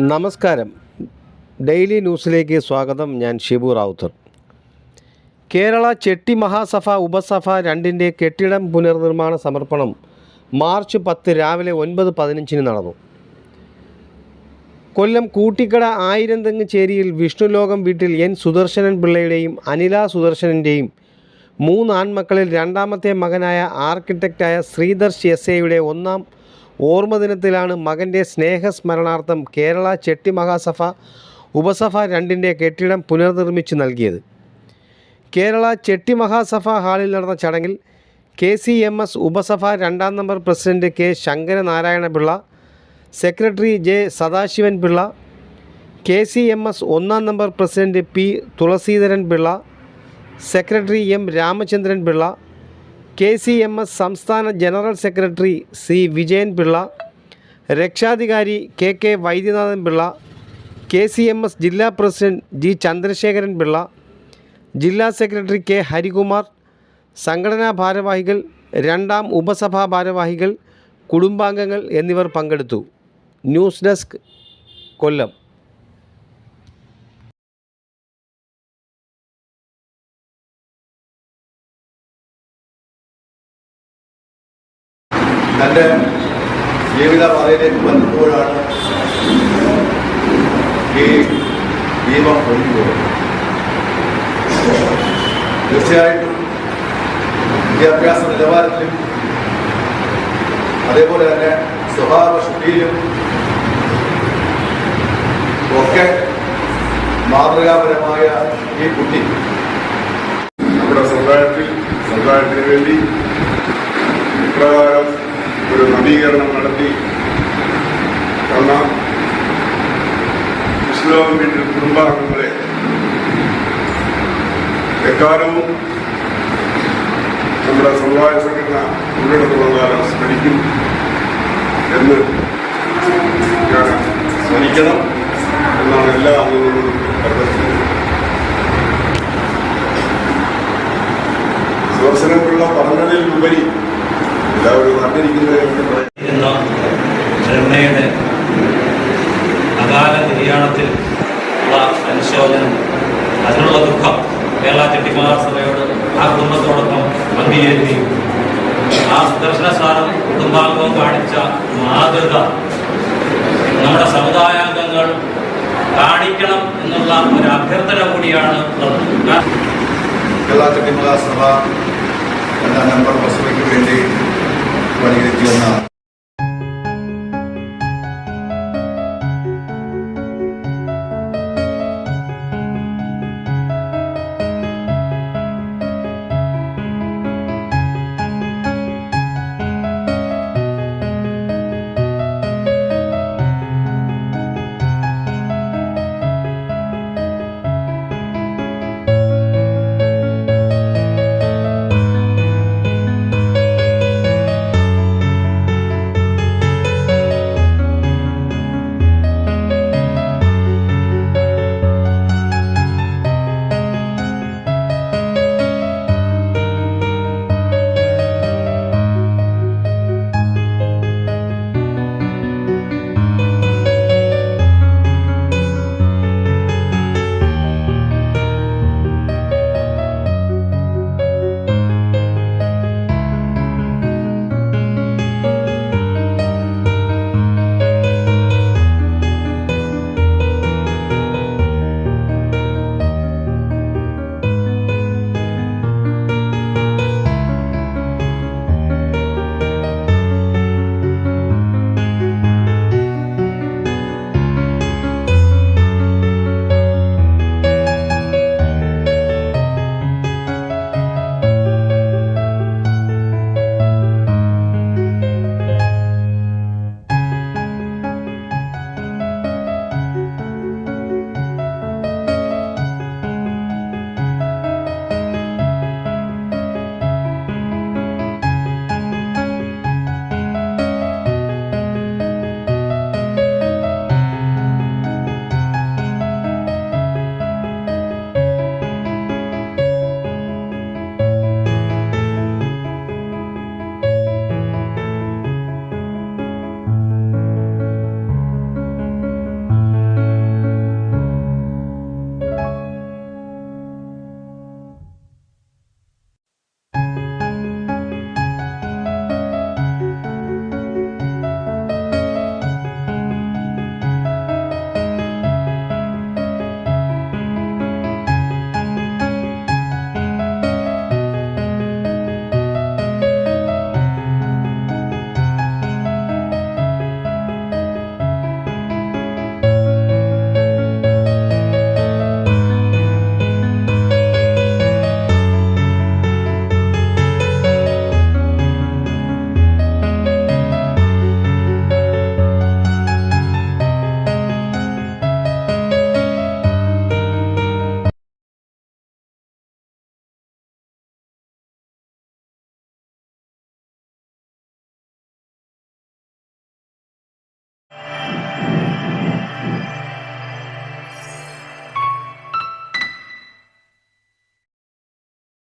നമസ്കാരം. ഡെയിലി ന്യൂസിലേക്ക് സ്വാഗതം. ഞാൻ ഷിബു റാവുത്തർ. കേരള ചെട്ടി മഹാസഭ ഉപസഭ രണ്ടിന്റെ കെട്ടിടം പുനർനിർമ്മാണ സമർപ്പണം മാർച്ച് പത്ത് രാവിലെ ഒൻപത് പതിനഞ്ചിന് നടന്നു. കൊല്ലം കൂട്ടിക്കട ആയിരംതെങ്ങ് ചേരിയിൽ വിഷ്ണുലോകം വീട്ടിൽ എൻ സുദർശനൻ പിള്ളയുടെയും അനില സുദർശനന്റെയും മൂന്ന് ആൺമക്കളിൽ രണ്ടാമത്തെ മകനായ ആർക്കിടെക്റ്റായ ശ്രീധർ എസ് എയുടെ ഒന്നാം ഓർമ്മദിനത്തിലാണ് മകന്റെ സ്നേഹസ്മരണാർത്ഥം കേരള ചെട്ടി മഹാസഭ ഉപസഭ രണ്ടിന്റെ കെട്ടിടം പുനർനിർമ്മിച്ചു നൽകിയത്. കേരള ചെട്ടി മഹാസഭ ഹാളിൽ നടന്ന ചടങ്ങിൽ കെ സി എം എസ് ഉപസഭ രണ്ടാം number president K Sankaranarayana Pillai secretary J Sadasivan Pillai K C M S ഒന്നാം number president P Thulaseedharan Pillai secretary M Ramachandran Pillai K C M S സംസ്ഥാന general secretary C Vijayan Pillai രക്ഷാധികാരി K K Vaidyanathan Pillai K C M S ജില്ലാ president G Chandrasekharan Pillai ജില്ലാ secretary K Harikumar സംഘടനാ ഭാരവാഹികൾ രണ്ടാം ഉപസഭാ ഭാരവാഹികൾ കുടുംബാംഗങ്ങൾ എന്നിവർ പങ്കെടുത്തു. News desk Kollam. ജീവിത പാതയിലേക്ക് വന്നപ്പോഴാണ് ഈ ദീപം ഒഴിഞ്ഞുപോയത് തീർച്ചയായിട്ടും വിദ്യാഭ്യാസ നിലവാരത്തിലും അതേപോലെ തന്നെ സ്വഭാവ ശുദ്ധിയിലും ഒക്കെ മാതൃകാപരമായ ഈ കുട്ടി നമ്മുടെ സമുദായത്തിൽ സമുദായത്തിന് വേണ്ടി ഇപ്രകാരം ഒരു നവീകരണം നടത്തി തന്ന ഇസ്ലാം വീട്ടിൽ കുടുംബാംഗങ്ങളെ എക്കാലവും നമ്മുടെ സമുദായ സംഘടന ഉള്ളിടത്തോളം കാലം സ്മരിക്കും എന്ന് സ്മരിക്കണം എന്നാണ് എല്ലാ അംഗങ്ങളും പറഞ്ഞത് സുദർശനമുള്ള പഠനങ്ങളിൽ ഉപരി എല്ലാവരും എന്ന ശരണയുടെ അകാല നിര്യാണത്തിൽ ഉള്ള അനുശോചനം അതിനുള്ള ദുഃഖം കേരള ചെട്ടി മഹാസഭയോട് ആ കുടുംബത്തോടൊപ്പം പങ്കുചേരുകയും ആ സുദർശന സ്ഥാനം കുടുംബാംഗവും കാണിച്ച മാതൃക നമ്മുടെ സമുദായാംഗങ്ങൾ കാണിക്കണം എന്നുള്ള ഒരു അഭ്യർത്ഥന കൂടിയാണ് കേരള ചെട്ടിമല സഭ എന്ന നമ്പർ പ്രസവയ്ക്ക് വേണ്ടി வருகிறது